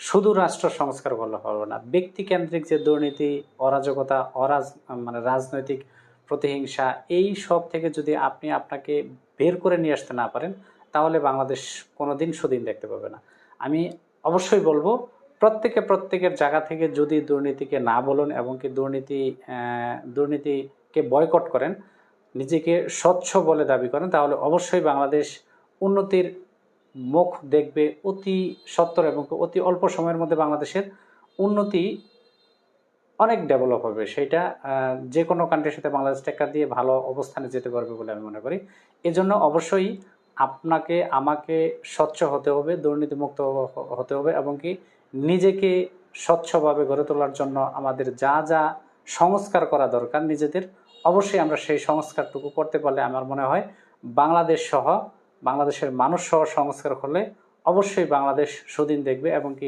শুধু রাষ্ট্র সংস্কার করলে হবে না, ব্যক্তিকেন্দ্রিক যে দুর্নীতি, অরাজকতা, অরাজ মানে রাজনৈতিক প্রতিহিংসা, এই সব থেকে যদি আপনি আপনাকে বের করে নিয়ে আসতে না পারেন, তাহলে বাংলাদেশ কোনোদিন সুদিন দেখতে পাবে না। আমি অবশ্যই বলব, প্রত্যেকে প্রত্যেকের জায়গা থেকে যদি দুর্নীতিকে না বলুন এবং কি দুর্নীতি দুর্নীতিকে বয়কট করেন, নিজেকে স্বচ্ছ বলে দাবি করেন, তাহলে অবশ্যই বাংলাদেশ উন্নতির মুখ দেখবে অতি সত্তর এবং অতি অল্প সময়ের মধ্যে বাংলাদেশের উন্নতি অনেক ডেভেলপ হবে। সেটা যে কোনো কান্ট্রির সাথে বাংলাদেশ টেক্কা দিয়ে ভালো অবস্থানে যেতে পারবে বলে আমি মনে করি। এজন্য অবশ্যই আপনাকে, আমাকে স্বচ্ছ হতে হবে, দুর্নীতিমুক্ত হতে হবে এবং কি নিজেকে স্বচ্ছভাবে গড়ে তোলার জন্য আমাদের যা যা সংস্কার করা দরকার নিজেদের, অবশ্যই আমরা সেই সংস্কারটুকু করতে পারলে আমার মনে হয় বাংলাদেশ সহ বাংলাদেশের মানুষ সহ সংস্কার হলে অবশ্যই বাংলাদেশ সুদিন দেখবে এবং কি